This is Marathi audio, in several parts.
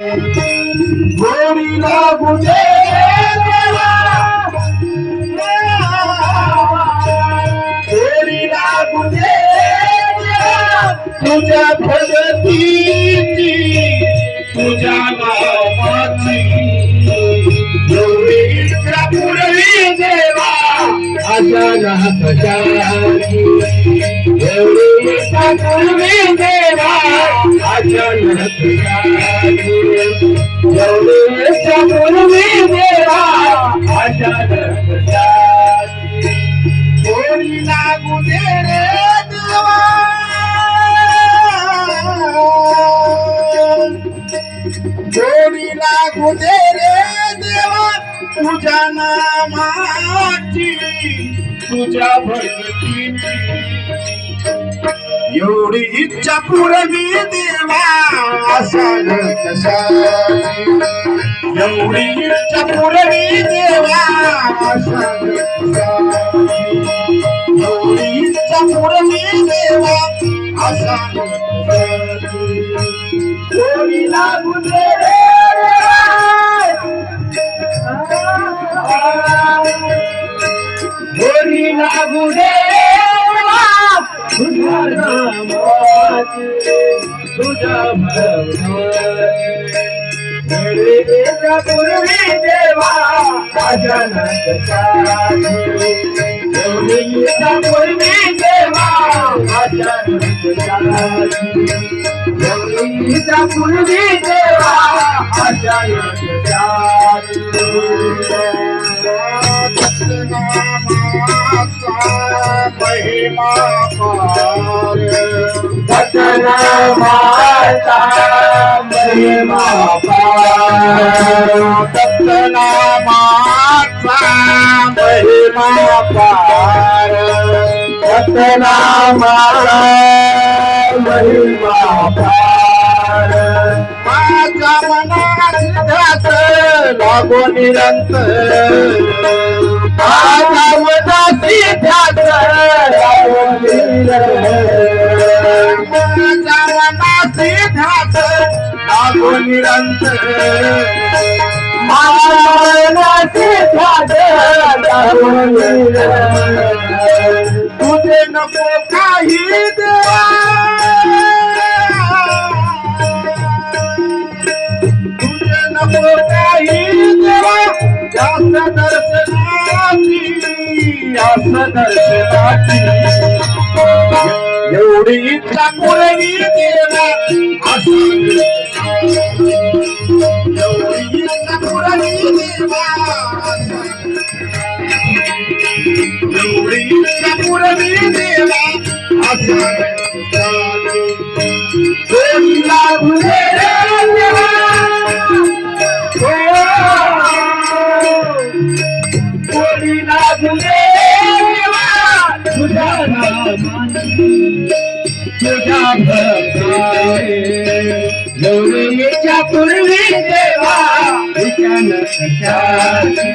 गोरी लागू दे गोरी लागू दे तुझ्या भगती तुझ्या अचानक जागी एवढीच्या पूर्वी देवा अचानक जागी एवढीच्या पूर्वी देवा अचानक जागी गोरी लागू दे रे देवा गोरी लागू दे रे देवा तुझ्या नामाची तुझ्या भक्तीची एवढी इच्छा पुरवी देवा सांग कशाची एवढी इच्छा पुरवी देवा सांग एवढी इच्छा पुरवी देवा असा कोणी लागू दे लागू दे तुझ्या नामाची तुझ्या भगवाची पूर्वी देवा पूर्वी देवा देवीच्या पूर्वी देवा अचानक महिमा वचना माता महिमा वचना माता महिमा पार माता महिमा पार माझ्या मनात लागो निरंतर तुझे नको काही देवा तुझे नको काही देवा जास्त दर्शनाची जास्त दर्शनाची एवढी इच्छा पुरवी देवा असं एवढी इच्छा पुरवी देवा एवढी इच्छा पुरवी देवा असं तुझा भक्ताने गौरीच्या पूर्वी देवा विचारत शांती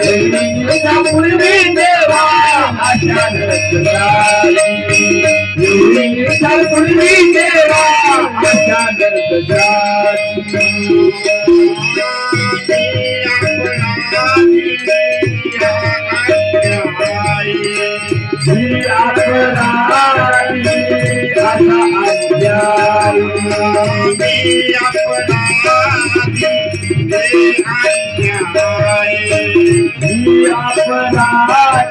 गौरीच्या पूर्वी देवा अचानक पूर्वी देवा अचानक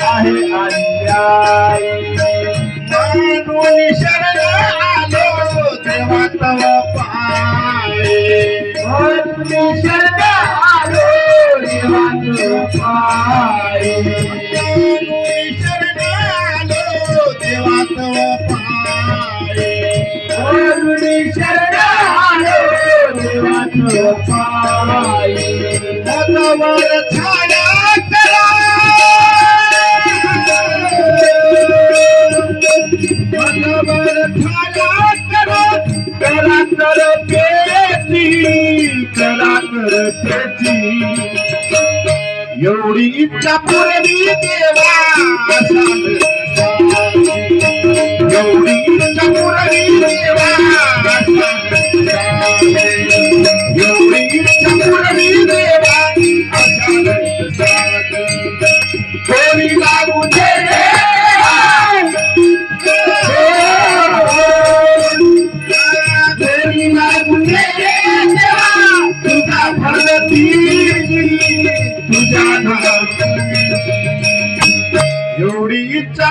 आहे अन्याय. म्हणून शरण आलो देवा तव पाय. म्हणून शरण आलो देवा तव पाय. म्हणून शरण आलो देवा तव पाय. म्हणून शरण आलो देवा तव पाय. मनावर छाया करा. मनवर छाया करा. करा कर पेची करा कर पेची. एवढी इच्छा पुरवी देवा एवढी इच्छा देवा.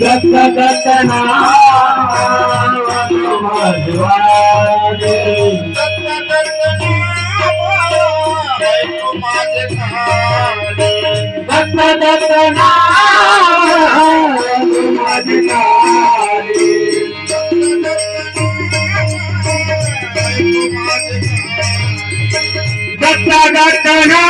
दत्तकतना माधवानी दत्तकतना दत्तकतना